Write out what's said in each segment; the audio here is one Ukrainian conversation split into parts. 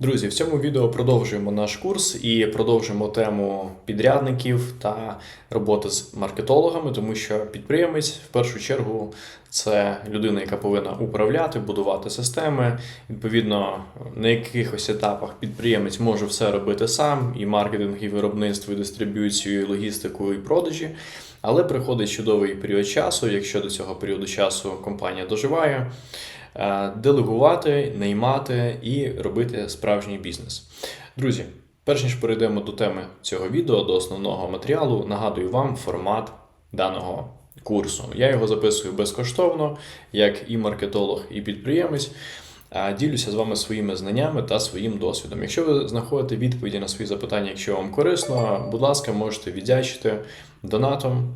Друзі, в цьому відео продовжуємо наш курс і продовжуємо тему підрядників та роботи з маркетологами, тому що підприємець в першу чергу це людина, яка повинна управляти, будувати системи. Відповідно, на якихось етапах підприємець може все робити сам: і маркетинг, і виробництво, і дистриб'юцію, і логістику, і продажі. Але приходить чудовий період часу, якщо до цього періоду часу компанія доживає делегувати, наймати і робити справжній бізнес. Друзі, перш ніж перейдемо до теми цього відео, до основного матеріалу, нагадую вам формат даного курсу. Я його записую безкоштовно, як і маркетолог, і підприємець. Ділюся з вами своїми знаннями та своїм досвідом. Якщо ви знаходите відповіді на свої запитання, якщо вам корисно, будь ласка, можете віддячити донатом.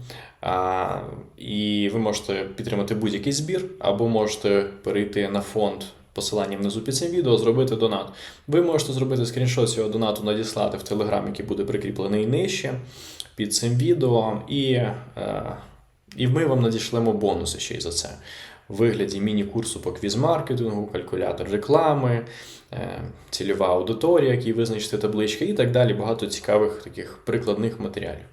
І ви можете підтримати будь-який збір, або можете перейти на фонд. Посилання внизу під цим відео, зробити донат. Ви можете зробити скріншот цього донату, надіслати в Телеграм, який буде прикріплений нижче під цим відео, і, е, і ми вам надішлемо бонуси ще й за це. Вигляді міні-курсу по квіз-маркетингу, калькулятор реклами, е, цільова аудиторія, який визначити таблички і так далі. Багато цікавих таких прикладних матеріалів.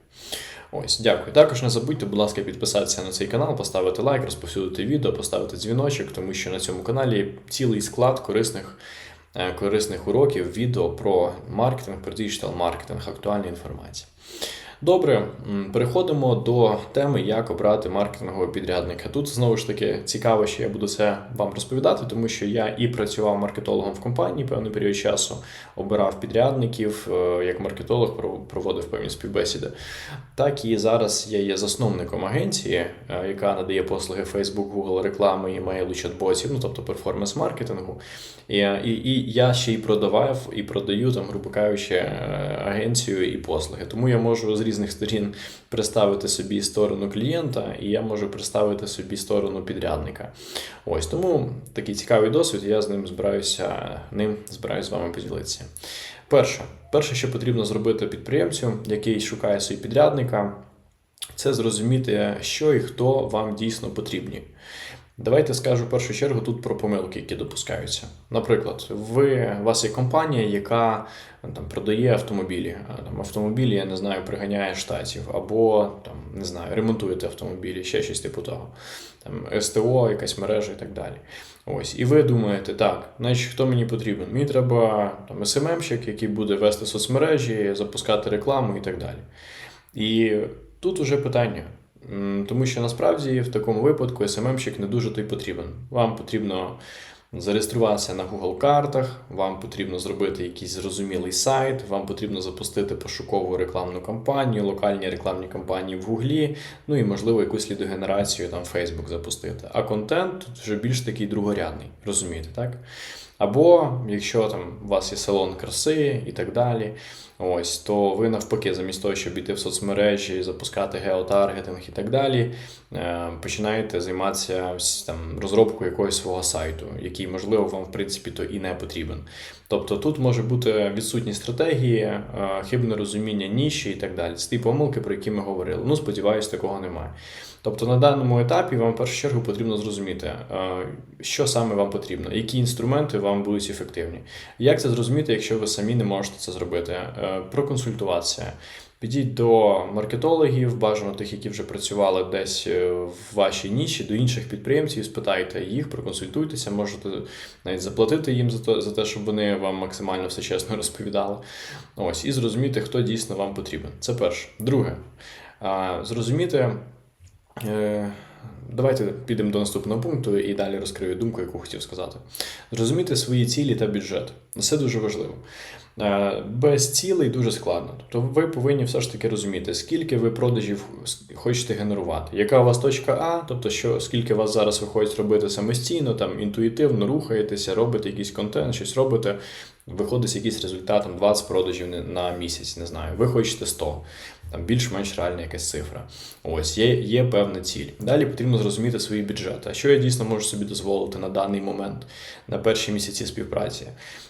Ось, дякую. Також не забудьте, будь ласка, підписатися на цей канал, поставити лайк, розповсюдити відео, поставити дзвіночок, тому що на цьому каналі цілий склад корисних, е, корисних уроків, відео про маркетинг, про діджитал маркетинг, актуальна інформація. Добре, переходимо до теми, як обрати маркетингового підрядника. Тут знову ж таки цікаво, що я буду це вам розповідати, тому що я і працював маркетологом в компанії певний період часу, обирав підрядників, е, як маркетолог проводив певні співбесіди. Так і зараз я є засновником агенції, е, яка надає послуги Facebook, Google реклами, імейлу, чат-ботів, ну тобто перформанс-маркетингу. І, і, і я ще й продавав і продаю там, грубо кажучи, е, агенцію і послуги. Тому я можу з різних сторін представити собі сторону клієнта, і я можу представити собі сторону підрядника. Ось тому такий цікавий досвід. Я з ним збираюся ним збираюся з вами поділитися. Перше, перше, що потрібно зробити підприємцю, який шукає собі підрядника, це зрозуміти, що і хто вам дійсно потрібні. Давайте скажу в першу чергу тут про помилки, які допускаються. Наприклад, ви, у вас є компанія, яка там продає автомобілі. Там автомобілі, я не знаю, приганяє штатів, або там не знаю, ремонтуєте автомобілі, ще щось типу того. Там СТО, якась мережа і так далі. Ось, і ви думаєте, так, значить, хто мені потрібен? Мені треба там СММщик, який буде вести соцмережі, запускати рекламу і так далі. І тут уже питання. Тому що насправді в такому випадку SMM-щик не дуже той потрібен. Вам потрібно зареєструватися на Google картах, вам потрібно зробити якийсь зрозумілий сайт, вам потрібно запустити пошукову рекламну кампанію, локальні рекламні кампанії в Гуглі, ну і можливо якусь лідогенерацію там Facebook запустити. А контент тут вже більш такий другорядний, розумієте, так? Або якщо там у вас є салон краси і так далі, ось то ви навпаки, замість того, щоб іти в соцмережі, запускати геотаргетинг і так далі, е, починаєте займатися там розробкою якогось свого сайту, який, можливо, вам в принципі то і не потрібен. Тобто тут може бути відсутні стратегії, е, хибне розуміння ніші і так далі. Це ті помилки, про які ми говорили. Ну, сподіваюсь, такого немає. Тобто на даному етапі вам в першу чергу потрібно зрозуміти, е, що саме вам потрібно, які інструменти вам будуть ефективні. Як це зрозуміти, якщо ви самі не можете це зробити? Е, Проконсультуватися. Підіть до маркетологів, бажано тих, які вже працювали десь е, в вашій ніші, до інших підприємців, спитайте їх, проконсультуйтеся, можете навіть заплатити їм за те, за те, щоб вони вам максимально все чесно розповідали. Ось, і зрозуміти, хто дійсно вам потрібен. Це перше. Друге, зрозуміти. Давайте підемо до наступного пункту і далі розкрию думку, яку хотів сказати. Зрозуміти свої цілі та бюджет. Це дуже важливо. Е, Без цілей дуже складно. Тобто ви повинні все ж таки розуміти, скільки ви продажів хочете генерувати, яка у вас точка А, тобто що скільки вас зараз виходить робити самостійно, там інтуїтивно рухаєтеся, робите якийсь контент, щось робите, виходить якийсь результат, там 20 продажів на місяць, не знаю. Ви хочете 100 там більш-менш реальна якась цифра. Ось є, є певна ціль. Далі потрібно зрозуміти свої бюджети. А що я дійсно можу собі дозволити на даний момент, на перші місяці співпраці,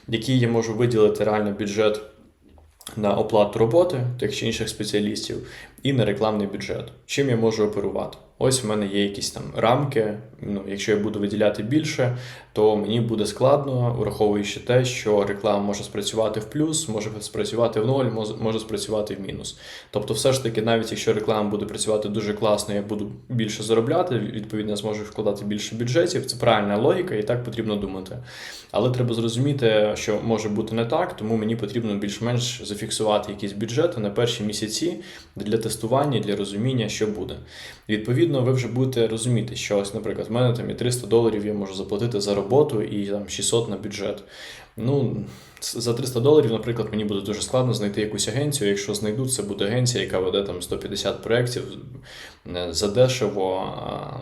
який я можу виділити реально бюджет. На оплату роботи тих чи інших спеціалістів і на рекламний бюджет. Чим я можу оперувати? ось в мене є якісь там рамки. Ну, якщо я буду виділяти більше, то мені буде складно, враховуючи те, що реклама може спрацювати в плюс, може спрацювати в ноль, може, спрацювати в мінус. Тобто, все ж таки, навіть якщо реклама буде працювати дуже класно, я буду більше заробляти, відповідно, зможу вкладати більше бюджетів. Це правильна логіка, і так потрібно думати. Але треба зрозуміти, що може бути не так, тому мені потрібно більш-менш зафіксувати якісь бюджети на перші місяці для тестування, для розуміння, що буде. Відповідно, ви вже будете розуміти, що ось, наприклад, в мене там і 300 доларів я можу заплатити за роботу і там 600 на бюджет. Ну, за 300 доларів, наприклад, мені буде дуже складно знайти якусь агенцію. Якщо знайду, це буде агенція, яка веде там 150 проєктів е, задешево,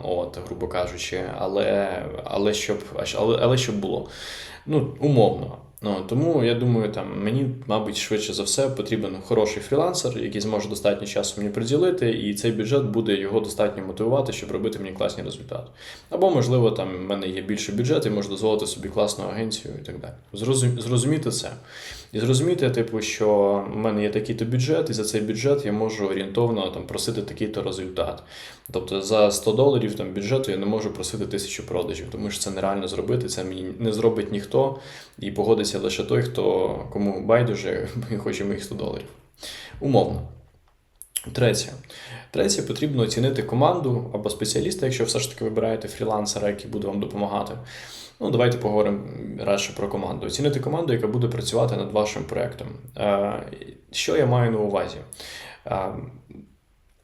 от, грубо кажучи, але, але, щоб, але, але щоб було. Ну, умовно. Ну, тому я думаю, там мені, мабуть, швидше за все потрібен хороший фрілансер, який зможе достатньо часу мені приділити, і цей бюджет буде його достатньо мотивувати, щоб робити мені класні результати. Або, можливо, там в мене є більше бюджет і можу дозволити собі класну агенцію і так далі. Зрозум... Зрозуміти це. І зрозуміти, типу, що в мене є такий-то бюджет, і за цей бюджет я можу орієнтовно там просити такий-то результат. Тобто за 100 доларів там бюджету я не можу просити тисячу продажів, тому що це нереально зробити, це мені не зробить ніхто і погодиться лише той, хто кому байдуже і хоче моїх 100 доларів. Умовно. Третє. Третє, потрібно оцінити команду або спеціаліста, якщо все ж таки вибираєте фрілансера, який буде вам допомагати. Ну, давайте поговоримо радше про команду. Оцінити команду, яка буде працювати над вашим проєктом. Що я маю на увазі?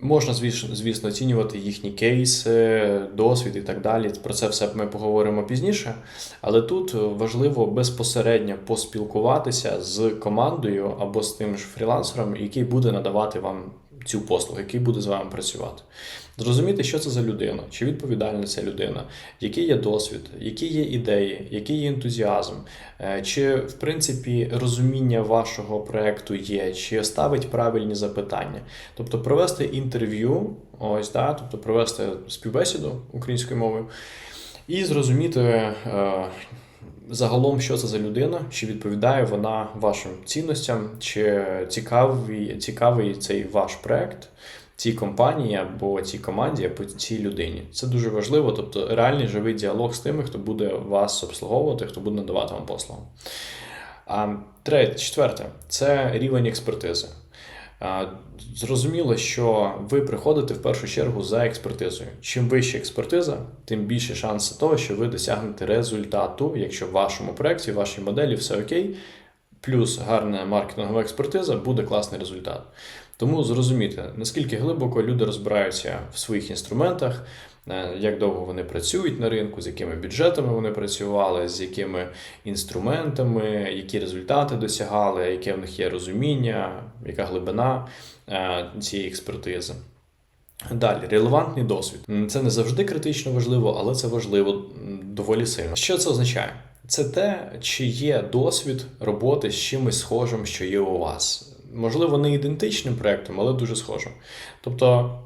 Можна, звісно, оцінювати їхні кейси, досвід і так далі. Про це все ми поговоримо пізніше. Але тут важливо безпосередньо поспілкуватися з командою або з тим ж фрілансером, який буде надавати вам цю послугу, який буде з вами працювати. Зрозуміти, що це за людина, чи відповідальна ця людина, який є досвід, які є ідеї, який є ентузіазм, е, чи в принципі розуміння вашого проекту є, чи ставить правильні запитання. Тобто провести інтерв'ю, ось да, тобто провести співбесіду українською мовою і зрозуміти. Загалом, що це за людина, чи відповідає вона вашим цінностям, чи цікавий цікавий цей ваш проект цій компанії або цій команді, або цій людині. Це дуже важливо, тобто реальний живий діалог з тими, хто буде вас обслуговувати, хто буде надавати вам послугу. А третє, четверте це рівень експертизи. Зрозуміло, що ви приходите в першу чергу за експертизою. Чим вища експертиза, тим більше шанси того, що ви досягнете результату, якщо в вашому проєкті, в вашій моделі все окей, плюс гарна маркетингова експертиза, буде класний результат. Тому зрозуміти, наскільки глибоко люди розбираються в своїх інструментах, як довго вони працюють на ринку, з якими бюджетами вони працювали, з якими інструментами, які результати досягали, яке в них є розуміння, яка глибина е, цієї експертизи. Далі, релевантний досвід. Це не завжди критично важливо, але це важливо доволі сильно. Що це означає? Це те, чи є досвід роботи з чимось схожим, що є у вас можливо, не ідентичним проєктом, але дуже схожим. Тобто,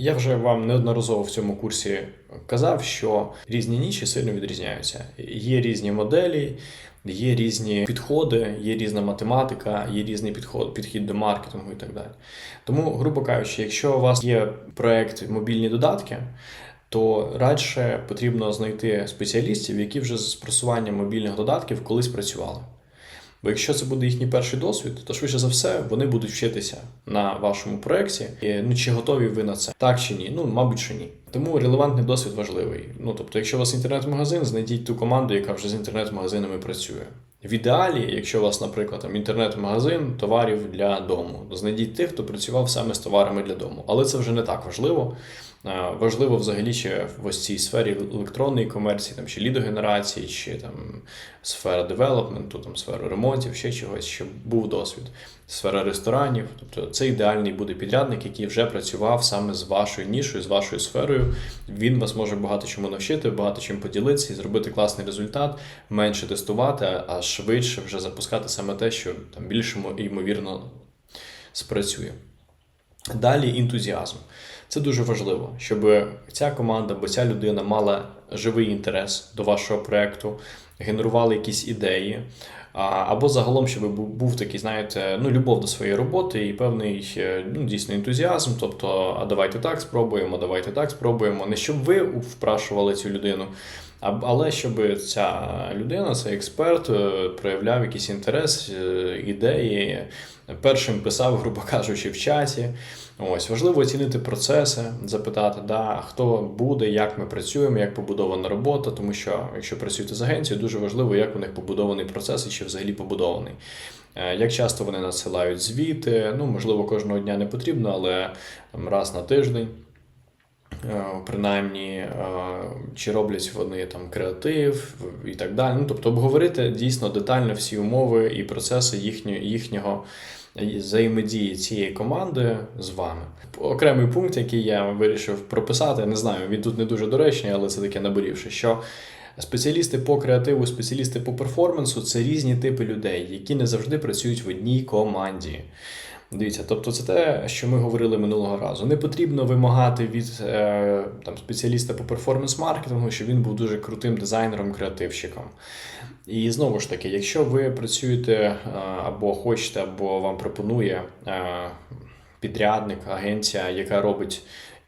я вже вам неодноразово в цьому курсі казав, що різні ніші сильно відрізняються. Є різні моделі, є різні підходи, є різна математика, є різний підход, підхід до маркетингу і так далі. Тому, грубо кажучи, якщо у вас є проєкт мобільні додатки, то радше потрібно знайти спеціалістів, які вже з просуванням мобільних додатків колись працювали. Бо якщо це буде їхній перший досвід, то швидше за все вони будуть вчитися на вашому проєкті. Ну чи готові ви на це? Так чи ні? Ну, мабуть, що ні. Тому релевантний досвід важливий. Ну тобто, якщо у вас інтернет-магазин, знайдіть ту команду, яка вже з інтернет-магазинами працює. В ідеалі, якщо у вас, наприклад, там інтернет-магазин товарів для дому, знайдіть тих, хто працював саме з товарами для дому. Але це вже не так важливо. Важливо взагалі ще в ось цій сфері електронної комерції, там чи лідогенерації, чи там сфера девелопменту, там сфера ремонтів, ще чогось, щоб був досвід. Сфера ресторанів. Тобто це ідеальний буде підрядник, який вже працював саме з вашою нішою, з вашою сферою. Він вас може багато чому навчити, багато чим поділитися і зробити класний результат, менше тестувати, а швидше вже запускати саме те, що там більше ймовірно спрацює. Далі ентузіазм. Це дуже важливо, щоб ця команда або ця людина мала живий інтерес до вашого проєкту, генерувала якісь ідеї, Або загалом, щоб був, такий, знаєте, ну, любов до своєї роботи і певний е, ну, дійсно ентузіазм. Тобто, а давайте так спробуємо, давайте так спробуємо. Не щоб ви впрашували цю людину, але щоб ця людина, цей експерт, е, проявляв якийсь інтерес, е, ідеї, першим писав, грубо кажучи, в чаті. Ось важливо оцінити процеси, запитати, да, хто буде, як ми працюємо, як побудована робота, тому що якщо працюєте з агенцією, дуже важливо, як у них побудований процес і чи взагалі побудований. Е, Як часто вони надсилають звіти, ну можливо, кожного дня не потрібно, але раз на тиждень. Е, Принаймні, е, чи роблять вони там креатив і так далі. Ну, тобто обговорити дійсно детально всі умови і процеси їхнього, їхнього взаємодії цієї команди з вами. Окремий пункт, який я вирішив прописати, не знаю, він тут не дуже доречний, але це таке наборівши, що спеціалісти по креативу, спеціалісти по перформансу це різні типи людей, які не завжди працюють в одній команді. Дивіться, тобто це те, що ми говорили минулого разу. Не потрібно вимагати від е, там, спеціаліста по перформанс-маркетингу, щоб він був дуже крутим дизайнером, креативщиком. І знову ж таки, якщо ви працюєте е, або хочете, або вам пропонує е, підрядник, агенція, яка робить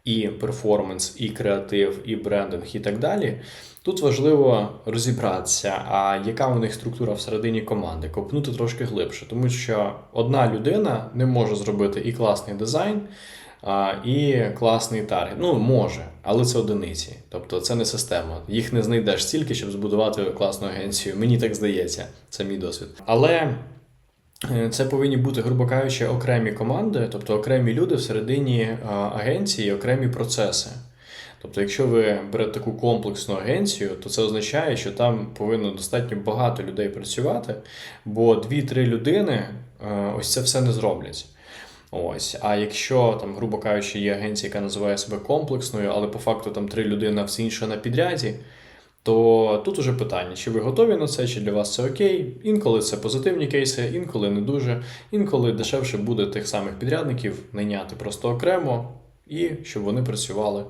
і перформанс, і креатив, і брендинг, і так далі. Тут важливо розібратися, а яка у них структура всередині команди, копнути трошки глибше, тому що одна людина не може зробити і класний дизайн, і класний таргет. Ну, може, але це одиниці. Тобто це не система. Їх не знайдеш стільки, щоб збудувати класну агенцію. Мені так здається, це мій досвід. Але е, це повинні бути, грубо кажучи, окремі команди, тобто окремі люди всередині агенції, окремі процеси. Тобто, якщо ви берете таку комплексну агенцію, то це означає, що там повинно достатньо багато людей працювати, бо 2-3 людини е, ось це все не зроблять. Ось, а якщо там, грубо кажучи, є агенція, яка називає себе комплексною, але по факту там три людини, а все інше на підряді, то тут уже питання, чи ви готові на це, чи для вас це окей. Інколи це позитивні кейси, інколи не дуже, інколи дешевше буде тих самих підрядників найняти просто окремо і щоб вони працювали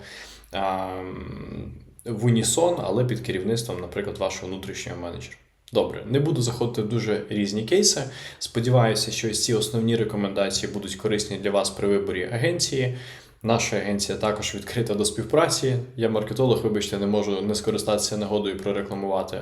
в унісон, але під керівництвом, наприклад, вашого внутрішнього менеджера. Добре, не буду заходити в дуже різні кейси. Сподіваюся, що ось ці основні рекомендації будуть корисні для вас при виборі агенції. Наша агенція також відкрита до співпраці. Я маркетолог, вибачте, не можу не скористатися нагодою прорекламувати.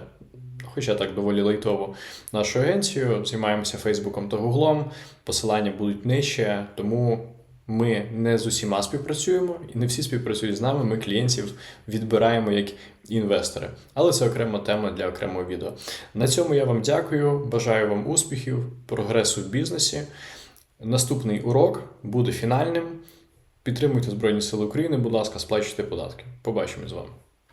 Хоча так доволі лайтово нашу агенцію. Займаємося Фейсбуком та Гуглом. Посилання будуть нижче, тому ми не з усіма співпрацюємо і не всі співпрацюють з нами. Ми клієнтів відбираємо як інвестори. Але це окрема тема для окремого відео. На цьому я вам дякую. Бажаю вам успіхів, прогресу в бізнесі. Наступний урок буде фінальним. Підтримуйте Збройні Сили України, будь ласка, сплачуйте податки. Побачимо з вами.